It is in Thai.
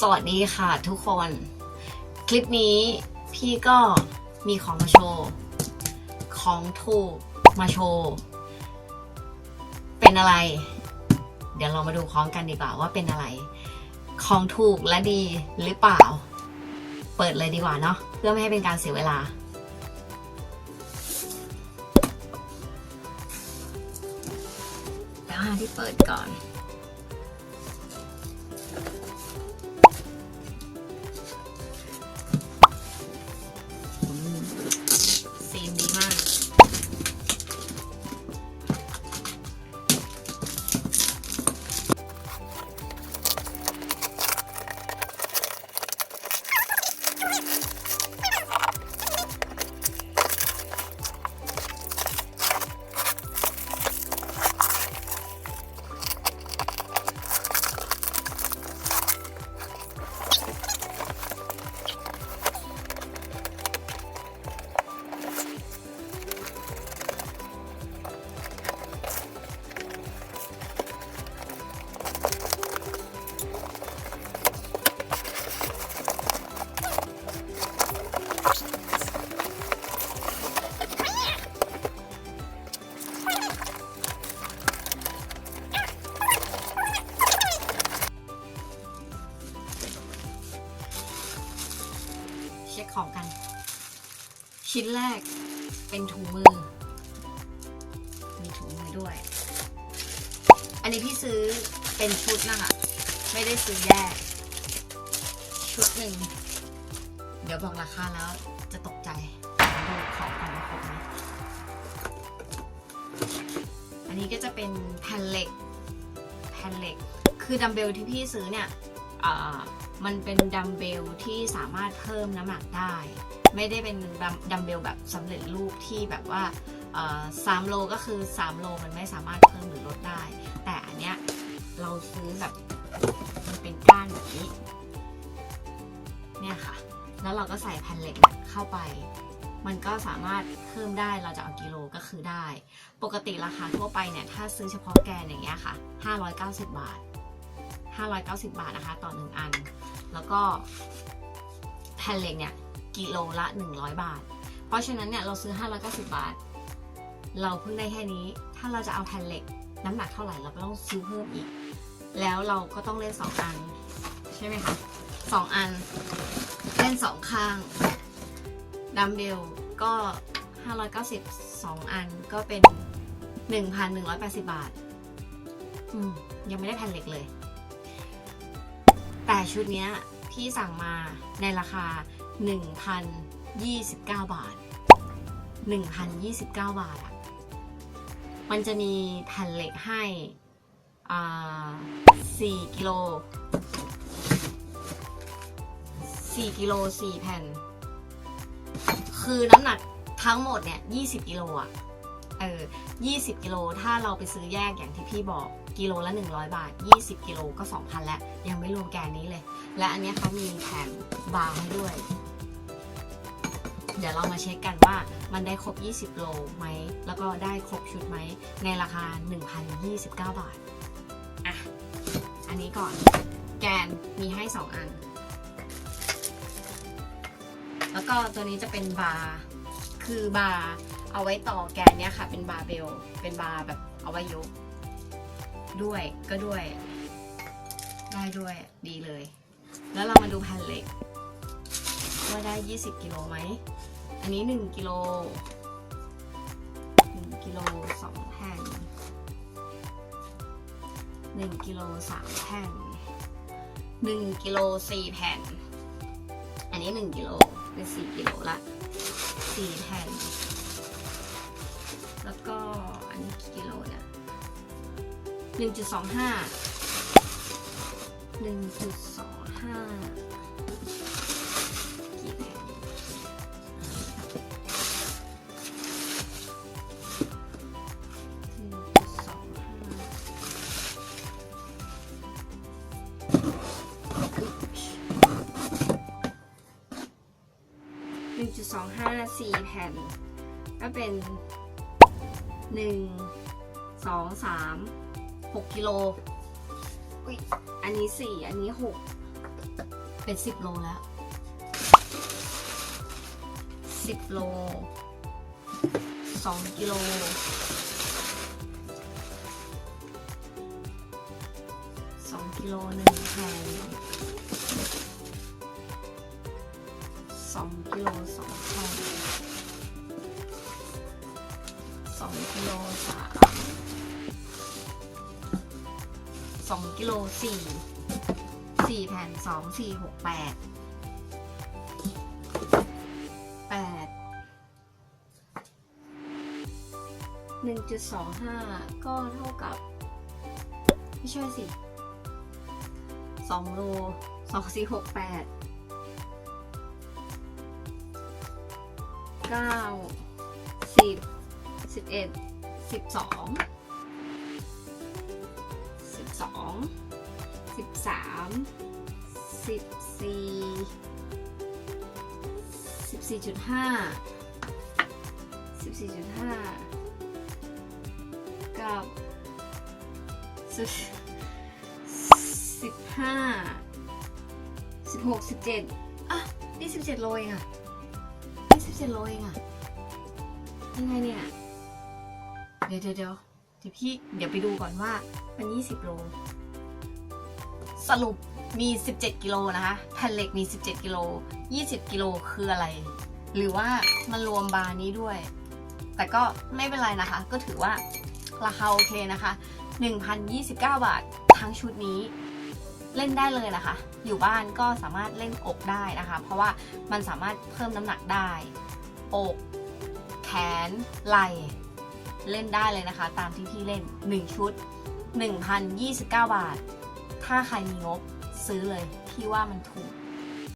สวัสดีค่ะทุกคน คลิปนี้พี่ก็มีของมาโชว์ ของถูกมาโชว์ เป็นอะไร เดี๋ยวเรามาดูพร้อมกันดีกว่าว่าเป็นอะไร ของถูกและดีหรือเปล่า เปิดเลยดีกว่าเนาะเพื่อไม่ให้เป็นการเสียเวลา แล้วหาที่เปิดก่อน ของกัน ชิ้นแรกเป็นถุงมือ มีถุงมือด้วย อันนี้พี่ซื้อเป็นชุดนะคะไม่ได้ซื้อแยก ชุดหนึ่ง เดี๋ยวบอกราคาแล้วจะตกใจดูของก่อนว่าครบไหมอันนี้ก็จะเป็นแผ่นเหล็ก แผ่นเหล็ก คือดัมเบลที่พี่ซื้อเนี่ย มันเป็นดัมเบลที่สามารถเพิ่มน้ำหนักได้ ไม่ได้เป็นดัมเบลแบบสำเร็จรูปที่แบบว่าสามโลก็คือ 3 โลมันไม่สามารถเพิ่มหรือลดได้ แต่อันเนี้ยเราซื้อแบบมันเป็นก้านแบบนี้เนี่ยค่ะ แล้วเราก็ใส่แผ่นเหล็กเนี่ยเข้าไป มันก็สามารถเพิ่มได้เราจะเอากิโลก็คือได้ ปกติราคาทั่วไปเนี่ย ถ้าซื้อเฉพาะแกนอย่างเงี้ยค่ะ 590 บาท 590 บาทนะคะ ต่อ 1 อัน แล้วก็แผ่นเหล็กเนี่ยกิโลละ 100 บาท เพราะฉะนั้นเนี่ยเราซื้อ 590 บาท เราเพิ่งได้แค่นี้ ถ้าเราจะเอาแผ่นเหล็กน้ำหนักเท่าไหร่เราก็ต้องซื้อเพิ่มอีก แล้วเราก็ต้องเล่น 2 อัน ใช่ไหมคะ2อัน เล่น 2 ข้างดัมเบลก็ 590 2 อันก็เป็น 1,180 บาท อืม ยังไม่ได้แผ่นเหล็กเลย แต่ชุดนี้พี่สั่งมาในราคา 1,029 บาท 1,029 บาทอะมันจะมีแผ่นเหล็กให้อ่า4กิโล4กิโล4แผ่น คือน้ำหนักทั้งหมดเนี่ย 20 กิโลอะเออ 20 กิโล ถ้าเราไปซื้อแยกอย่างที่พี่บอก กิโลละ 100 บาท 20 กิโลก็ 2,000 แล้ว ยังไม่รวมแกนนี้เลย และอันนี้เขามีแถมบาร์ให้ด้วย เดี๋ยวเรามาเช็คกันว่ามันได้ครบ 20 โลไหม แล้วก็ได้ครบชุดไหม ในราคา 1,029 บาท อะ อันนี้ก่อน แกนมีให้ 2 อัน แล้วก็ตัวนี้จะเป็นบาร์ คือบาร์เอาไว้ต่อแกนเนี้ยค่ะ เป็นบาร์เบล เป็นบาร์แบบเอาไว้ยก ด้วยก็ด้วย ได้ด้วยดีเลย แล้วเรามาดูแผ่นเหล็กว่าได้ 20กิโลไหม อันนี้ 1กิโล1กิโล2แผ่น1กิโล3แผ่น1กิโล4แผ่น อันนี้ 1กิโลเป็น4กิโลละ4แผ่น 1.25 1.25กี่แผ่นหนึ่งจุดสองห้าสี่แผ่น ก็เป็นหนึ่งสองสาม หกกิโลอุ๊ยอันนี้สี่อันนี้หกเป็นสิบโลแล้วสิบโลสองกิโลสองกิโลหนึ่งแผ่นสองกิโลสองแผ่นสองกิโลสาม สองกิโลสี่สี่แผ่นสองสี่หกแปดแปดหนึ่งจุดสองห้าก็เท่ากับ ไม่ใช่สิสองโลสองสี่หกแปดเก้าสิบสิบเอ็ดสิบสอง สิบสามสิบสี่สิบสี่จุดห้าสิบสี่จุดห้ากับสิบสิบห้าสิบหกสิบเจ็ดอะนี่สิบเจ็ดโลเองอะนี่สิบเจ็ดโลเองอะยังไงเนี่ย เดี๋ยวเดี๋ยวเดี๋ยวเดี๋ยวพี่เดี๋ยวไปดูก่อนว่ามันยี่สิบโล สรุปมี 17 กิโลนะคะ แผ่นเหล็กมี 17 กิโล 20 กิโลคืออะไร หรือว่ามันรวมบาร์นี้ด้วย แต่ก็ไม่เป็นไรนะคะ ก็ถือว่าราคาโอเคนะคะ 1,029 บาททั้งชุดนี้เล่นได้เลยนะคะ อยู่บ้านก็สามารถเล่นอกได้นะคะ เพราะว่ามันสามารถเพิ่มน้ำหนักได้ อก แขน ไหล่เล่นได้เลยนะคะ ตามที่พี่เล่น 1 ชุด 1,029 บาท ถ้าใครมีงบซื้อเลย พี่ว่ามันถูก